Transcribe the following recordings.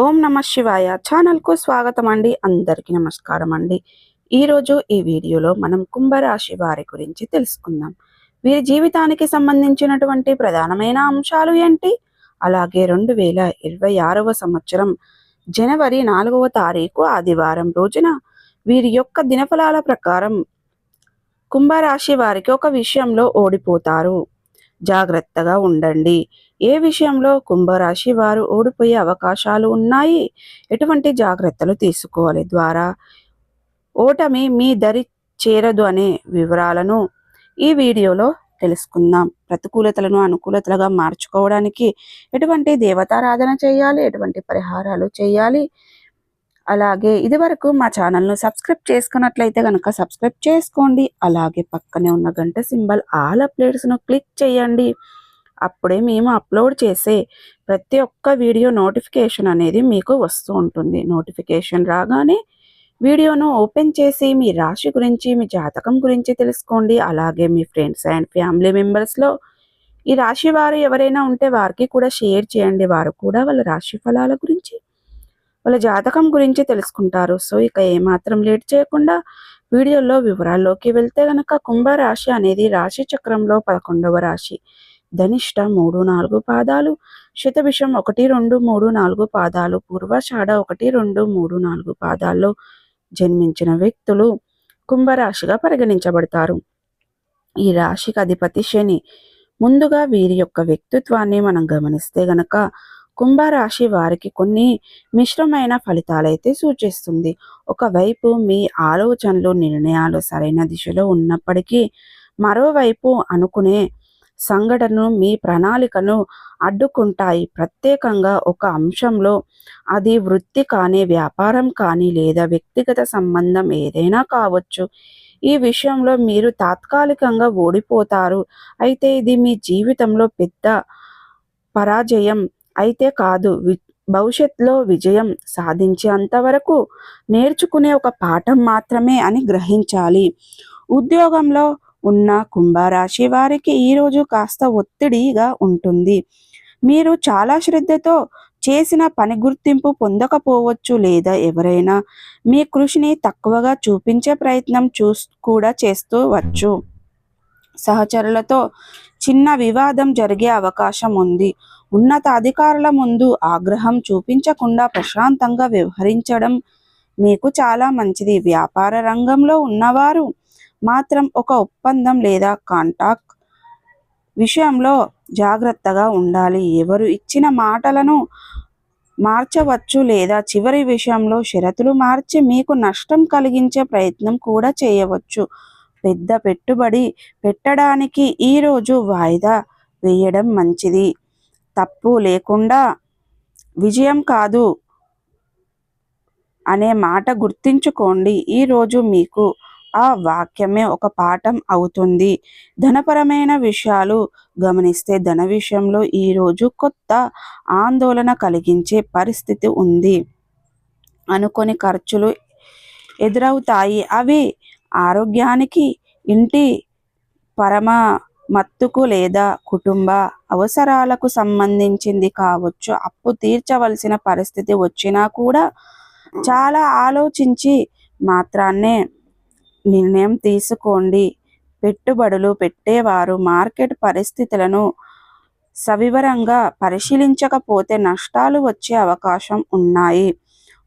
ఓం నమ శివాయ ఛానల్కు స్వాగతం అండి అందరికీ నమస్కారం అండి ఈరోజు ఈ వీడియోలో మనం కుంభరాశి వారి గురించి తెలుసుకుందాం. వీరి జీవితానికి సంబంధించినటువంటి ప్రధానమైన అంశాలు ఏంటి? అలాగే రెండు వేల ఇరవై ఆరవ సంవత్సరం జనవరి నాలుగవ తారీఖు ఆదివారం రోజున వీరి యొక్క దినఫలాల ప్రకారం కుంభరాశి వారికి ఒక విషయంలో ఓడిపోతారు. జాగ్రత్తగా ఉండండి. ఏ విషయంలో కుంభరాశి వారు ఓడిపోయే అవకాశాలు ఉన్నాయి? ఎటువంటి జాగ్రత్తలు తీసుకోవాలి? ద్వారా ఓటమి మీ దరి చేరదు అనే వివరాలను ఈ వీడియోలో తెలుసుకుందాం. ప్రతికూలతలను అనుకూలతలుగా మార్చుకోవడానికి ఎటువంటి దేవతారాధన చేయాలి? ఎటువంటి పరిహారాలు చేయాలి? అలాగే ఇదివరకు మా ఛానల్ను సబ్స్క్రైబ్ చేసుకున్నట్లయితే కనుక సబ్స్క్రైబ్ చేసుకోండి. అలాగే పక్కనే ఉన్న గంట సింబల్ ఆల్ అప్డేట్స్ను క్లిక్ చేయండి. అప్పుడే మేము అప్లోడ్ చేసే ప్రతి ఒక్క వీడియో నోటిఫికేషన్ అనేది మీకు వస్తూ ఉంటుంది. నోటిఫికేషన్ రాగానే వీడియోను ఓపెన్ చేసి మీ రాశి గురించి మీ జాతకం గురించి తెలుసుకోండి. అలాగే మీ ఫ్రెండ్స్ అండ్ ఫ్యామిలీ మెంబర్స్లో ఈ రాశి వారు ఎవరైనా ఉంటే వారికి కూడా షేర్ చేయండి. వారు కూడా వాళ్ళ రాశి ఫలాల గురించి వాళ్ళ జాతకం గురించి తెలుసుకుంటారు. సో ఇక ఏమాత్రం లేట్ చేయకుండా వీడియోలో వివరాల్లోకి వెళ్తే గనక కుంభరాశి అనేది రాశి చక్రంలో పదకొండవ రాశి. ధనిష్ట మూడు నాలుగు పాదాలు శతభిషం ఒకటి రెండు మూడు నాలుగు పాదాలు పూర్వషాఢ ఒకటి రెండు మూడు నాలుగు పాదాల్లో జన్మించిన వ్యక్తులు కుంభరాశిగా పరిగణించబడతారు. ఈ రాశికి అధిపతి శని. ముందుగా వీరి యొక్క వ్యక్తిత్వాన్ని మనం గమనిస్తే గనక కుంభరాశి వారికి కొన్ని మిశ్రమైన ఫలితాలైతే సూచిస్తుంది. ఒకవైపు మీ ఆలోచనలు నిర్ణయాలు సరైన దిశలో ఉన్నప్పటికీ మరోవైపు అనుకునే సంఘటనను మీ ప్రణాళికను అడ్డుకుంటాయి. ప్రత్యేకంగా ఒక అంశంలో అది వృత్తి కానీ వ్యాపారం కానీ లేదా వ్యక్తిగత సంబంధం ఏదైనా కావచ్చు. ఈ విషయంలో మీరు తాత్కాలికంగా ఓడిపోతారు. అయితే ఇది మీ జీవితంలో పెద్ద పరాజయం. అయితే కాదు భవిష్యత్తులో విజయం సాధించేంతవరకు నేర్చుకునే ఒక పాఠం మాత్రమే అని గ్రహించాలి. ఉద్యోగంలో ఉన్న కుంభరాశి వారికి ఈరోజు కాస్త ఒత్తిడిగా ఉంటుంది. మీరు చాలా శ్రద్ధతో చేసిన పని గుర్తింపు పొందకపోవచ్చు లేదా ఎవరైనా మీ కృషిని తక్కువగా చూపించే ప్రయత్నం చూ కూడా చేస్తూ వచ్చు. సహచరులతో చిన్న వివాదం జరిగే అవకాశం ఉంది. ఉన్నత అధికారుల ముందు ఆగ్రహం చూపించకుండా ప్రశాంతంగా వ్యవహరించడం మీకు చాలా మంచిది. వ్యాపార రంగంలో ఉన్నవారు మాత్రం ఒక ఒప్పందం లేదా కాంటాక్ట్ విషయంలో జాగ్రత్తగా ఉండాలి. ఎవరు ఇచ్చిన మాటలను మార్చవచ్చు లేదా చివరి విషయంలో షరతులు మార్చి మీకు నష్టం కలిగించే ప్రయత్నం కూడా చేయవచ్చు. పెద్ద పెట్టుబడి పెట్టడానికి ఈరోజు వాయిదా వేయడం మంచిది. తప్పు లేకుండా విజయం కాదు అనే మాట గుర్తించుకోండి. ఈరోజు మీకు ఆ వాక్యమే ఒక పాఠం అవుతుంది. ధనపరమైన విషయాలు గమనిస్తే ధన విషయంలో ఈరోజు కొత్త ఆందోళన కలిగించే పరిస్థితి ఉంది. అనుకొని ఖర్చులు ఎదురవుతాయి. అవి ఆరోగ్యానికి ఇంటి పరమ మత్తుకు లేదా కుటుంబ అవసరాలకు సంబంధించింది కావచ్చు. అప్పు తీర్చవలసిన పరిస్థితి వచ్చినా కూడా చాలా ఆలోచించి మాత్రాన్నే నిర్ణయం తీసుకోండి. పెట్టుబడులు పెట్టేవారు మార్కెట్ పరిస్థితులను సవివరంగా పరిశీలించకపోతే నష్టాలు వచ్చే అవకాశం ఉన్నాయి.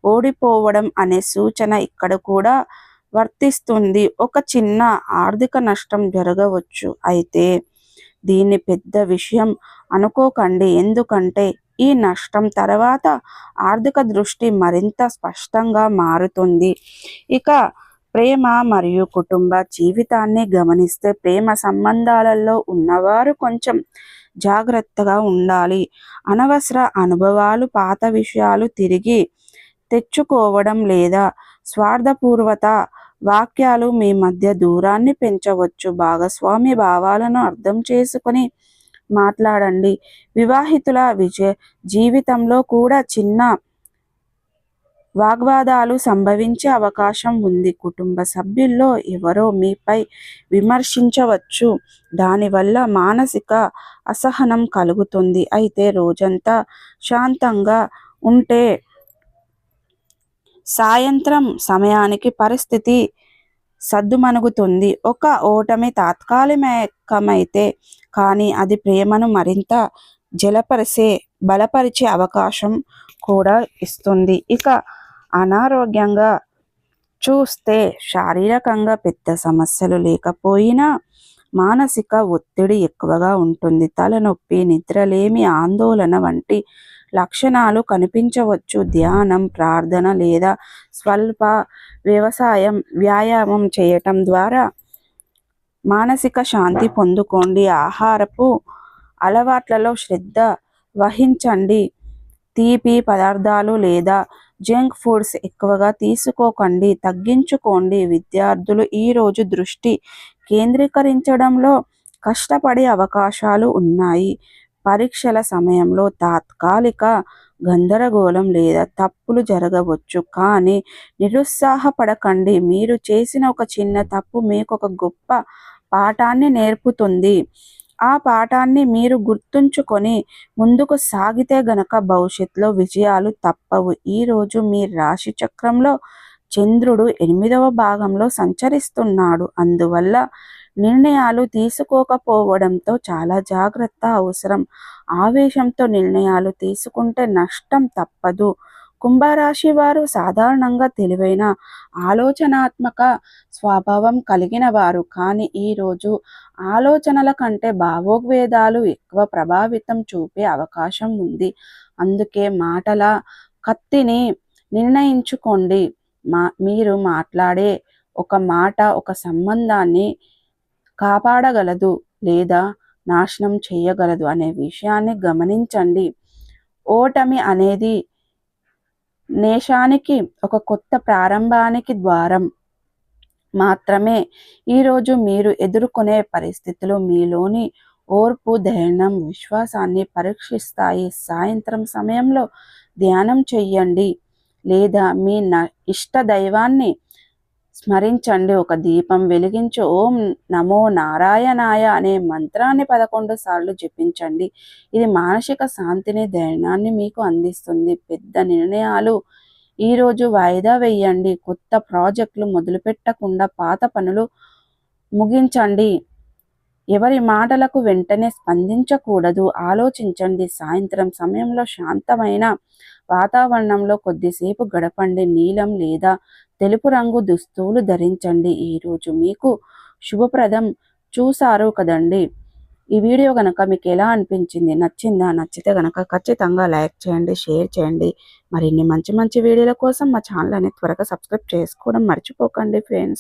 ఓడిపోవడం అనే సూచన ఇక్కడ కూడా వర్తిస్తుంది. ఒక చిన్న ఆర్థిక నష్టం జరగవచ్చు అయితే దీన్ని పెద్ద విషయం అనుకోకండి. ఎందుకంటే ఈ నష్టం తర్వాత ఆర్థిక దృష్టి మరింత స్పష్టంగా మారుతుంది. ఇక ప్రేమ మరియు కుటుంబ జీవితాన్ని గమనిస్తే ప్రేమ సంబంధాలలో ఉన్నవారు కొంచెం జాగ్రత్తగా ఉండాలి. అనవసర అనుభవాలు పాత విషయాలు తిరిగి తెచ్చుకోవడం లేదా స్వార్థపూర్వత వాక్యాలు మీ మధ్య దూరాన్ని పెంచవచ్చు. భాగస్వామి భావాలను అర్థం చేసుకొని మాట్లాడండి. వివాహితుల విజయ జీవితంలో కూడా చిన్న వాగ్వాదాలు సంభవించే అవకాశం ఉంది. కుటుంబ సభ్యుల్లో ఎవరో మీపై విమర్శించవచ్చు. దానివల్ల మానసిక అసహనం కలుగుతుంది. అయితే రోజంతా శాంతంగా ఉంటే సాయంత్రం సమయానికి పరిస్థితి సద్దుమణుగుతుంది. ఒక ఓటమి తాత్కాలికమైతే కానీ అది ప్రేమను మరింత జలపరిసే బలపరిచే అవకాశం కూడా ఇస్తుంది. ఇక అనారోగ్యంగా చూస్తే శారీరకంగా పెద్ద సమస్యలు లేకపోయినా మానసిక ఒత్తిడి ఎక్కువగా ఉంటుంది. తలనొప్పి నిద్రలేమి ఆందోళన వంటి లక్షణాలు కనిపించవచ్చు. ధ్యానం ప్రార్థన లేదా స్వల్ప వ్యవసాయం వ్యాయామం చేయటం ద్వారా మానసిక శాంతి పొందుకోండి. ఆహారపు అలవాట్లలో శ్రద్ధ వహించండి. తీపి పదార్థాలు లేదా జంక్ ఫుడ్స్ ఎక్కువగా తీసుకోకండి. తగ్గించుకోండి. విద్యార్థులు ఈరోజు దృష్టి కేంద్రీకరించడంలో కష్టపడే అవకాశాలు ఉన్నాయి. పరీక్షల సమయంలో తాత్కాలిక గందరగోళం లేదా తప్పులు జరగవచ్చు. కానీ నిరుత్సాహపడకండి. మీరు చేసిన ఒక చిన్న తప్పు మీకు ఒక గొప్ప పాఠాన్ని నేర్పుతుంది. ఆ పాఠాన్ని మీరు గుర్తుంచుకొని ముందుకు సాగితే గనక భవిష్యత్తులో విజయాలు తప్పవు. ఈరోజు మీ రాశి చక్రంలో చంద్రుడు ఎనిమిదవ భాగంలో సంచరిస్తున్నాడు. అందువల్ల నిర్ణయాలు తీసుకోకపోవడంతో చాలా జాగ్రత్త అవసరం. ఆవేశంతో నిర్ణయాలు తీసుకుంటే నష్టం తప్పదు. కుంభరాశి వారు సాధారణంగా తెలివైన ఆలోచనాత్మక స్వభావం కలిగిన వారు. కానీ ఈరోజు ఆలోచనల కంటే భావోద్వేదాలు ఎక్కువ ప్రభావితం చూపే అవకాశం ఉంది. అందుకే మాటల కత్తిని నిర్ణయించుకోండి. మా మీరు మాట్లాడే ఒక మాట ఒక సంబంధాన్ని కాపాడగలదు లేదా నాశనం చేయగలదు అనే విషయాన్ని గమనించండి. ఓటమి అనేది నేషానికి ఒక కొత్త ప్రారంభానికి ద్వారం. మాత్రమే ఈరోజు మీరు ఎదుర్కొనే పరిస్థితులు మీలోని ఓర్పు ధైర్యం విశ్వాసాన్ని పరీక్షిస్తాయి. సాయంత్రం సమయంలో ధ్యానం చెయ్యండి. లేదా మీ ఇష్ట దైవాన్ని స్మరించండి ఒక దీపం వెలిగించి. ఓం నమో నారాయణాయ అనే మంత్రాన్ని పదకొండు సార్లు జపించండి. ఇది మానసిక శాంతిని ధైర్యాన్ని మీకు అందిస్తుంది. పెద్ద నిర్ణయాలు. ఈరోజు వాయిదా వేయండి. కొత్త ప్రాజెక్టులు మొదలుపెట్టకుండా పాత పనులు ముగించండి. ఎవరి మాటలకు వెంటనే స్పందించకూడదు. ఆలోచించండి. సాయంత్రం సమయంలో శాంతమైన వాతావరణంలో కొద్దిసేపు గడపండి. నీలం లేదా తెలుపు రంగు దుస్తువులు ధరించండి. ఈరోజు మీకు శుభప్రదం చూసారు కదండి. ఈ వీడియో కనుక మీకు ఎలా అనిపించింది నచ్చిందా నచ్చితే కనుక ఖచ్చితంగా లైక్ చేయండి షేర్ చేయండి. మరిన్ని మంచి మంచి వీడియోల కోసం మా ఛానల్ అనేది త్వరగా సబ్స్క్రైబ్ చేసుకోవడం మర్చిపోకండి ఫ్రెండ్స్.